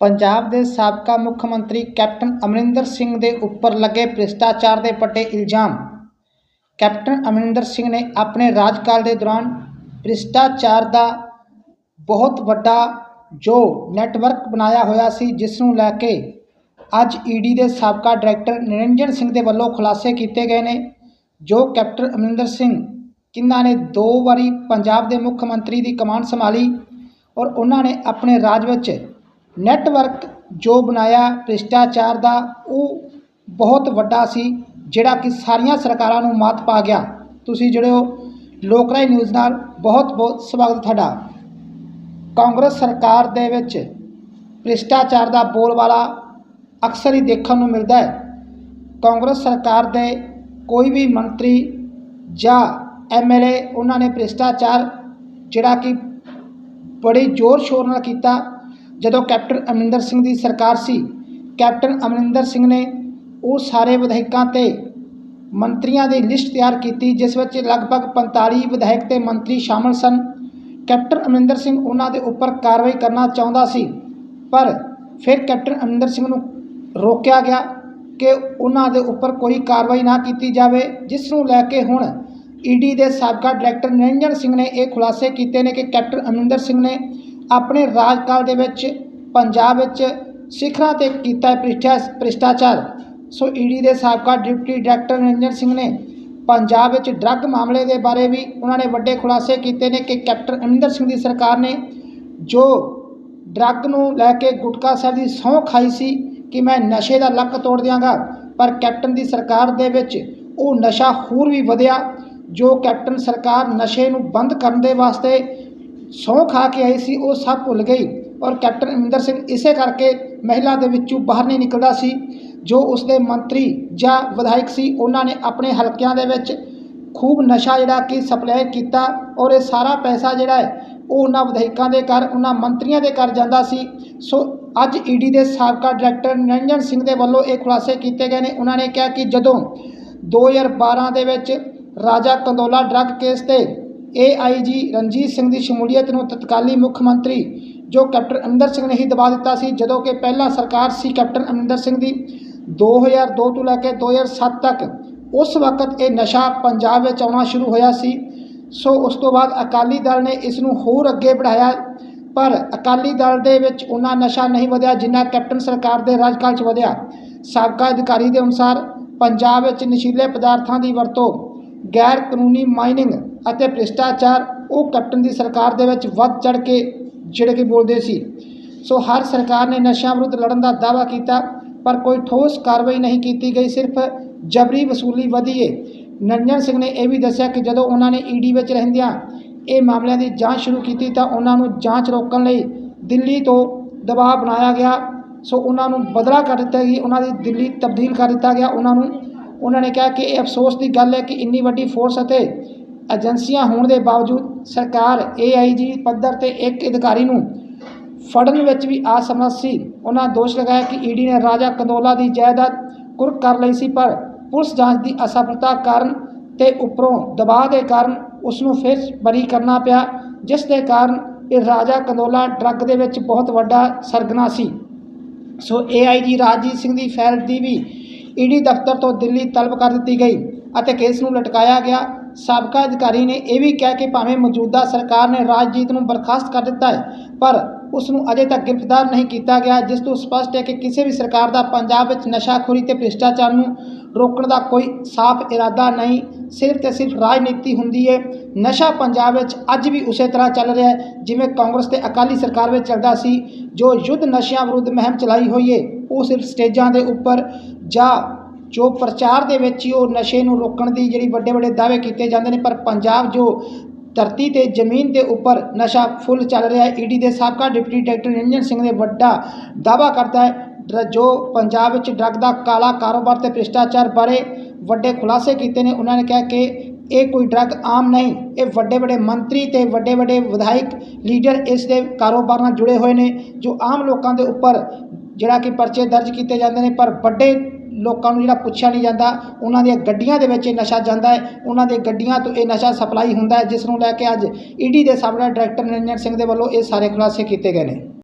ਪੰਜਾਬ ਦੇ ਸਾਬਕਾ ਮੁੱਖ ਮੰਤਰੀ ਕੈਪਟਨ ਅਮਰਿੰਦਰ ਸਿੰਘ ਦੇ ਉੱਪਰ ਲੱਗੇ ਭ੍ਰਿਸ਼ਟਾਚਾਰ ਦੇ ਵੱਡੇ ਇਲਜ਼ਾਮ। ਕੈਪਟਨ ਅਮਰਿੰਦਰ ਸਿੰਘ ਨੇ ਆਪਣੇ ਰਾਜਕਾਲ ਦੇ ਦੌਰਾਨ ਭ੍ਰਿਸ਼ਟਾਚਾਰ ਦਾ ਬਹੁਤ ਵੱਡਾ ਜੋ ਨੈਟਵਰਕ ਬਣਾਇਆ ਹੋਇਆ ਸੀ, ਜਿਸ ਨੂੰ ਲੈ ਕੇ ਅੱਜ ਈਡੀ ਦੇ ਸਾਬਕਾ ਡਾਇਰੈਕਟਰ ਨਿਰੰਜਨ ਸਿੰਘ ਦੇ ਵੱਲੋਂ ਖੁਲਾਸੇ ਕੀਤੇ ਗਏ ਨੇ, ਜੋ ਕੈਪਟਨ ਅਮਰਿੰਦਰ ਸਿੰਘ ਕਿੰਨਾਂ ਨੇ ਦੋ ਵਾਰੀ ਪੰਜਾਬ ਦੇ ਮੁੱਖ ਮੰਤਰੀ ਦੀ ਕਮਾਨ ਸੰਭਾਲੀ ਔਰ ਉਹਨਾਂ ਨੇ ਆਪਣੇ ਰਾਜ ਵਿੱਚ ਨੈਟਵਰਕ ਜੋ ਬਣਾਇਆ ਭ੍ਰਿਸ਼ਟਾਚਾਰ ਦਾ, ਉਹ ਬਹੁਤ ਵੱਡਾ ਸੀ, ਜਿਹੜਾ ਕਿ ਸਾਰੀਆਂ ਸਰਕਾਰਾਂ ਨੂੰ ਮਾਤ ਪਾ ਗਿਆ। ਤੁਸੀਂ ਜਿਹੜੇ ਹੋ ਲੋਕਰਾਈ ਨਿਊਜ਼ ਨਾਲ। ਬਹੁਤ ਬਹੁਤ ਸਵਾਗਤ ਤੁਹਾਡਾ। ਕਾਂਗਰਸ ਸਰਕਾਰ ਦੇ ਵਿੱਚ ਭ੍ਰਿਸ਼ਟਾਚਾਰ ਦਾ ਬੋਲਬਾਲਾ ਅਕਸਰ ਹੀ ਦੇਖਣ ਨੂੰ ਮਿਲਦਾ ਹੈ। ਕਾਂਗਰਸ ਸਰਕਾਰ ਦੇ ਕੋਈ ਵੀ ਮੰਤਰੀ ਜਾਂ ਐਮਐਲਏ ਉਹਨਾਂ ਨੇ ਭ੍ਰਿਸ਼ਟਾਚਾਰ ਜਿਹੜਾ ਕਿ ਬੜੇ ਜ਼ੋਰ ਸ਼ੋਰ ਨਾਲ ਕੀਤਾ। ਜਦੋਂ ਕੈਪਟਨ ਅਮਰਿੰਦਰ ਸਿੰਘ ਦੀ ਸਰਕਾਰ ਸੀ, ਕੈਪਟਨ ਅਮਰਿੰਦਰ ਸਿੰਘ ਨੇ ਉਹ ਸਾਰੇ ਵਿਧਾਇਕਾਂ ਤੇ ਮੰਤਰੀਆਂ ਦੀ ਲਿਸਟ ਤਿਆਰ ਕੀਤੀ, ਜਿਸ ਵਿੱਚ ਲਗਭਗ 45 ਵਿਧਾਇਕ ਤੇ ਮੰਤਰੀ ਸ਼ਾਮਲ ਸਨ। ਕੈਪਟਨ ਅਮਰਿੰਦਰ ਸਿੰਘ ਉਹਨਾਂ ਦੇ ਉੱਪਰ ਕਾਰਵਾਈ ਕਰਨਾ ਚਾਹੁੰਦਾ ਸੀ, ਪਰ ਫਿਰ ਕੈਪਟਨ ਅਮਰਿੰਦਰ ਸਿੰਘ ਨੂੰ ਰੋਕਿਆ ਗਿਆ ਕਿ ਉਹਨਾਂ ਦੇ ਉੱਪਰ ਕੋਈ ਕਾਰਵਾਈ ਨਾ ਕੀਤੀ ਜਾਵੇ, ਜਿਸ ਨੂੰ ਲੈ ਕੇ ਹੁਣ ਈਡੀ ਦੇ ਸਾਬਕਾ ਡਾਇਰੈਕਟਰ ਨਿਰੰਜਨ ਸਿੰਘ ਨੇ ਇਹ ਖੁਲਾਸੇ ਕੀਤੇ ਨੇ ਕਿ ਕੈਪਟਨ ਅਮਰਿੰਦਰ ਸਿੰਘ ਨੇ ਆਪਣੇ ਰਾਜ ਕਾਲ ਦੇ ਵਿੱਚ, ਪੰਜਾਬ ਵਿੱਚ ਸਿਖਰਾਂ ਤੇ ਕੀਤਾ ਭ੍ਰਿਸ਼ਟਾ ਭ੍ਰਿਸ਼ਟਾਚਾਰ। ਸੋ ਈਡੀ ਦੇ ਸਾਬਕਾ ਡਿਪਟੀ ਡਾਇਰੈਕਟਰ ਨਿਰੰਜਨ ਸਿੰਘ ਨੇ ਪੰਜਾਬ ਵਿੱਚ ਡਰੱਗ ਮਾਮਲੇ ਦੇ ਬਾਰੇ ਵੀ ਉਹਨਾਂ ਨੇ ਵੱਡੇ ਖੁਲਾਸੇ ਕੀਤੇ ਨੇ ਕਿ ਕੈਪਟਨ ਅਮਰਿੰਦਰ ਸਿੰਘ ਦੀ ਸਰਕਾਰ ਨੇ ਜੋ ਡਰੱਗ ਨੂੰ ਲੈ ਕੇ ਗੁਟਕਾ ਸਾਹਿਬ ਦੀ ਸਹੁੰ ਖਾਈ ਸੀ ਕਿ ਮੈਂ ਨਸ਼ੇ ਦਾ ਲੱਕ ਤੋੜ ਦਿਆਂਗਾ, ਪਰ ਕੈਪਟਨ ਦੀ ਸਰਕਾਰ ਦੇ ਵਿੱਚ ਉਹ ਨਸ਼ਾ ਹੋਰ ਵੀ ਵਧਿਆ ਜੋ ਕੈਪਟਨ ਸਰਕਾਰ ਨਸ਼ੇ ਨੂੰ ਬੰਦ ਕਰਨ ਦੇ ਵਾਸਤੇ ਸਹੁੰ ਖਾ ਕੇ ਆਈ ਸੀ, ਉਹ ਸਭ ਭੁੱਲ ਗਈ ਔਰ ਕੈਪਟਨ ਅਮਰਿੰਦਰ ਸਿੰਘ ਇਸੇ ਕਰਕੇ ਮਹਿਲਾ ਦੇ ਵਿੱਚੋਂ ਬਾਹਰ ਨਹੀਂ ਨਿਕਲਦਾ ਸੀ, ਜੋ ਉਸਦੇ ਮੰਤਰੀ ਜਾਂ ਵਿਧਾਇਕ ਸੀ, ਉਹਨਾਂ ਨੇ ਆਪਣੇ ਹਲਕਿਆਂ ਦੇ ਵਿੱਚ ਖੂਬ ਨਸ਼ਾ ਜਿਹੜਾ ਕਿ ਸਪਲਾਈ ਕੀਤਾ ਔਰ ਇਹ ਸਾਰਾ ਪੈਸਾ ਜਿਹੜਾ ਹੈ, ਉਹ ਉਹਨਾਂ ਵਿਧਾਇਕਾਂ ਦੇ ਘਰ, ਉਹਨਾਂ ਮੰਤਰੀਆਂ ਦੇ ਘਰ ਜਾਂਦਾ ਸੀ। ਸੋ ਅੱਜ ਈਡੀ ਦੇ ਸਾਬਕਾ ਡਾਇਰੈਕਟਰ ਨਿਰੰਜਨ ਸਿੰਘ ਦੇ ਵੱਲੋਂ ਇਹ ਖੁਲਾਸੇ ਕੀਤੇ ਗਏ ਨੇ। ਉਹਨਾਂ ਨੇ ਕਿਹਾ ਕਿ ਜਦੋਂ 2012 ਦੇ ਵਿੱਚ ਰਾਜਾ ਕੰਦੋਲਾ ਡਰੱਗ ਕੇਸ ਤੇ ਏਆਈਜੀ ਰਣਜੀਤ ਸਿੰਘ ਦੀ ਸ਼ਮੂਲੀਅਤ ਨੂੰ ਤਤਕਾਲੀ ਮੁੱਖ ਮੰਤਰੀ ਜੋ ਕੈਪਟਨ ਅਮਰਿੰਦਰ ਸਿੰਘ ਨੇ ਹੀ ਦਬਾ ਦਿੱਤਾ ਸੀ, ਜਦੋਂ ਕਿ ਪਹਿਲਾਂ ਸਰਕਾਰ ਸੀ ਕੈਪਟਨ ਅਮਰਿੰਦਰ ਸਿੰਘ ਦੀ। 2002 ਤੋਂ ਲੈ ਕੇ 2007 ਤੱਕ ਉਸ ਵਕਤ ਇਹ ਨਸ਼ਾ ਪੰਜਾਬ ਵਿੱਚ ਆਉਣਾ ਸ਼ੁਰੂ ਹੋਇਆ ਸੀ। ਸੋ ਉਸ ਤੋਂ ਬਾਅਦ ਅਕਾਲੀ ਦਲ ਨੇ ਇਸ ਨੂੰ ਹੋਰ ਅੱਗੇ ਵਧਾਇਆ, ਪਰ ਅਕਾਲੀ ਦਲ ਦੇ ਵਿੱਚ ਉਹਨਾਂ ਨਸ਼ਾ ਨਹੀਂ ਵਧਿਆ ਜਿੰਨਾ ਕੈਪਟਨ ਸਰਕਾਰ ਦੇ ਰਾਜਕਾਲ 'ਚ ਵਧਿਆ। ਸਾਬਕਾ ਅਧਿਕਾਰੀ ਦੇ ਅਨੁਸਾਰ ਪੰਜਾਬ ਵਿੱਚ ਨਸ਼ੀਲੇ ਪਦਾਰਥਾਂ ਦੀ ਵਰਤੋਂ ਗੈਰ ਕਾਨੂੰਨੀ ਮਾਈਨਿੰਗ ਅਤੇ ਭ੍ਰਿਸ਼ਟਾਚਾਰ, ਉਹ ਕੈਪਟਨ ਦੀ ਸਰਕਾਰ ਦੇ ਵਿੱਚ ਵੱਧ ਚੜ ਕੇ ਜਿਹੜੇ ਕਿ ਬੋਲਦੇ ਸੀ। ਸੋ ਹਰ ਸਰਕਾਰ ਨੇ ਨਸ਼ਿਆਂ ਵਿਰੁੱਧ ਲੜਨ ਦਾ ਦਾਅਵਾ ਕੀਤਾ, ਪਰ ਕੋਈ ਠੋਸ ਕਾਰਵਾਈ ਨਹੀਂ ਕੀਤੀ ਗਈ, ਸਿਰਫ ਜਬਰੀ ਵਸੂਲੀ ਵਧੀਏ। ਏ ਸਿੰਘ ਨੇ ਇਹ ਵੀ ਦੱਸਿਆ ਕਿ ਜਦੋਂ ਉਹਨਾਂ ਨੇ ਈਡੀ ਵਿੱਚ ਰਹਿੰਦਿਆਂ ਇਹ ਮਾਮਲਿਆਂ ਦੀ ਜਾਂਚ ਸ਼ੁਰੂ ਕੀਤੀ ਤਾਂ ਉਹਨਾਂ ਨੂੰ ਜਾਂਚ ਰੋਕਣ ਲਈ ਦਿੱਲੀ ਤੋਂ ਦਬਾਅ ਬਣਾਇਆ ਗਿਆ। ਸੋ ਉਹਨਾਂ ਨੂੰ ਬਦਲਾ ਕਰ ਦਿੱਤਾ ਗਈ ਉਹਨਾਂ ਦੀ ਦਿੱਲੀ ਤਬਦੀਲ ਕਰ ਦਿੱਤਾ ਗਿਆ, ਉਹਨਾਂ ਨੂੰ ਉਹਨਾਂ ਨੇ ਕਿਹਾ ਕਿ ਇਹ ਅਫਸੋਸ ਦੀ ਗੱਲ ਹੈ ਕਿ ਇੰਨੀ ਵੱਡੀ ਫੋਰਸ ਅਤੇ ਏਜੰਸੀਆਂ ਹੋਣ ਦੇ ਬਾਵਜੂਦ ਸਰਕਾਰ ਏਆਈਜੀ ਪੱਧਰ ਤੇ ਇੱਕ ਅਧਿਕਾਰੀ ਨੂੰ ਫੜਨ ਵਿੱਚ ਵੀ ਅਸਮਰੱਥ ਸੀ। ਉਹਨਾਂ ਦੋਸ਼ ਲਗਾਇਆ ਕਿ ਈਡੀ ਨੇ ਰਾਜਾ ਕੰਦੋਲਾ ਦੀ ਜਾਇਦਾਦ ਕੁਰਕ ਕਰ ਲਈ ਸੀ, ਪਰ ਪੁਲਿਸ ਜਾਂਚ ਦੀ ਅਸਫਲਤਾ ਕਾਰਨ ਤੇ ਉੱਪਰੋਂ ਦਬਾਅ ਦੇ ਕਾਰਨ ਉਸ ਨੂੰ ਫਿਰ ਬਰੀ ਕਰਨਾ ਪਿਆ, ਜਿਸ ਦੇ ਕਾਰਨ ਇਹ ਰਾਜਾ ਕੰਦੋਲਾ ਡਰੱਗ ਦੇ ਵਿੱਚ ਬਹੁਤ ਵੱਡਾ ਸਰਗਨਾ ਸੀ। ਸੋ ਏਆਈਜੀ ਰਾਜਜੀਤ ਸਿੰਘ ਦੀ ਫੈਲ ਦੀ ਵੀ ਈਡੀ ਦਫ਼ਤਰ ਤੋਂ ਦਿੱਲੀ ਤਲਬ ਕਰ ਦਿੱਤੀ ਗਈ ਅਤੇ ਕੇਸ ਨੂੰ ਲਟਕਾਇਆ ਗਿਆ। ਸਾਬਕਾ ਅਧਿਕਾਰੀ ਨੇ ਇਹ ਵੀ ਕਿਹਾ ਕਿ ਭਾਵੇਂ ਮੌਜੂਦਾ ਸਰਕਾਰ ਨੇ ਰਾਜਜੀਤ ਨੂੰ ਬਰਖਾਸਤ ਕਰ ਦਿੱਤਾ ਹੈ, ਪਰ ਉਸ ਨੂੰ ਅਜੇ ਤੱਕ ਗ੍ਰਿਫਤਾਰ ਨਹੀਂ ਕੀਤਾ ਗਿਆ, ਜਿਸ ਤੋਂ ਸਪਸ਼ਟ ਹੈ ਕਿ ਕਿਸੇ ਵੀ ਸਰਕਾਰ ਦਾ ਪੰਜਾਬ ਵਿੱਚ ਨਸ਼ਾਖੋਰੀ ਤੇ ਭ੍ਰਿਸ਼ਟਾਚਾਰ ਨੂੰ ਰੋਕਣ ਦਾ ਕੋਈ ਸਾਫ਼ ਇਰਾਦਾ ਨਹੀਂ, ਸਿਰਫ ਤੇ ਸਿਰਫ ਰਾਜਨੀਤੀ ਹੁੰਦੀ ਹੈ। ਨਸ਼ਾ ਪੰਜਾਬ ਵਿੱਚ ਅੱਜ ਵੀ ਉਸੇ ਤਰ੍ਹਾਂ ਚੱਲ ਰਿਹਾ ਹੈ, ਜਿਵੇਂ ਕਾਂਗਰਸ ਤੇ ਅਕਾਲੀ ਸਰਕਾਰ ਵਿੱਚ ਚੱਲਦਾ ਸੀ, ਜੋ ਯੁੱਧ ਨਸ਼ਿਆਂ ਵਿਰੁੱਧ ਮੁਹਿੰਮ ਚਲਾਈ ਹੋਈ ਹੈ, ਉਹ ਸਿਰਫ ਸਟੇਜਾਂ ਦੇ ਉੱਪਰ ਜਾਂ ਜੋ ਪ੍ਰਚਾਰ ਦੇ ਵਿੱਚ ਹੀ ਉਹ ਨਸ਼ੇ ਨੂੰ ਰੋਕਣ ਦੀ ਜਿਹੜੀ ਵੱਡੇ ਵੱਡੇ ਦਾਅਵੇ ਕੀਤੇ ਜਾਂਦੇ ਨੇ, ਪਰ ਪੰਜਾਬ ਜੋ ਧਰਤੀ ਤੇ, ਜ਼ਮੀਨ ਦੇ ਉੱਪਰ ਨਸ਼ਾ ਫੁੱਲ ਚੱਲ ਰਿਹਾ ਹੈ, ਈਡੀ ਦੇ ਸਾਬਕਾ ਡਿਪਟੀ ਡਾਇਰੈਕਟਰ ਨਿਰੰਜਨ ਸਿੰਘ ਨੇ ਵੱਡਾ ਦਾਅਵਾ ਕਰਦਾ ਹੈ ਡਰ- ਜੋ ਪੰਜਾਬ ਵਿੱਚ ਡਰੱਗ ਦਾ ਕਾਲਾ ਕਾਰੋਬਾਰ ਤੇ ਭ੍ਰਿਸ਼ਟਾਚਾਰ ਬਾਰੇ ਵੱਡੇ ਖੁਲਾਸੇ ਕੀਤੇ ਨੇ, ਉਹਨਾਂ ਨੇ ਕਿਹਾ ਕਿ ਇਹ ਕੋਈ ਡਰੱਗ ਆਮ ਨਹੀਂ, ਇਹ ਵੱਡੇ ਵੱਡੇ ਮੰਤਰੀ ਤੇ ਵੱਡੇ ਵੱਡੇ ਵਿਧਾਇਕ, ਲੀਡਰ ਇਸ ਦੇ ਕਾਰੋਬਾਰ ਨਾਲ ਜੁੜੇ ਹੋਏ ਨੇ, ਜੋ ਆਮ ਲੋਕਾਂ ਦੇ ਉੱਪਰ ਜਿਹੜਾ ਕਿ ਪਰਚੇ ਦਰਜ ਕੀਤੇ ਜਾਂਦੇ ਨੇ, ਪਰ ਵੱਡੇ ਲੋਕਾਂ ਨੂੰ ਜਿਹੜਾ ਪੁੱਛਿਆ ਨਹੀਂ ਜਾਂਦਾ, ਉਹਨਾਂ ਦੀਆਂ ਗੱਡੀਆਂ ਦੇ ਵਿੱਚ ਇਹ ਨਸ਼ਾ ਜਾਂਦਾ ਹੈ, ਉਹਨਾਂ ਦੇ ਗੱਡੀਆਂ ਤੋਂ ਇਹ ਨਸ਼ਾ ਸਪਲਾਈ ਹੁੰਦਾ ਹੈ, ਜਿਸ ਨੂੰ ਲੈ ਕੇ ਅੱਜ ਈਡੀ ਦੇ ਸਾਹਮਣੇ ਡਾਇਰੈਕਟਰ ਨਿਰੰਜਨ ਸਿੰਘ ਦੇ ਵੱਲੋਂ ਇਹ ਸਾਰੇ ਖੁਲਾਸੇ ਕੀਤੇ ਗਏ ਨੇ।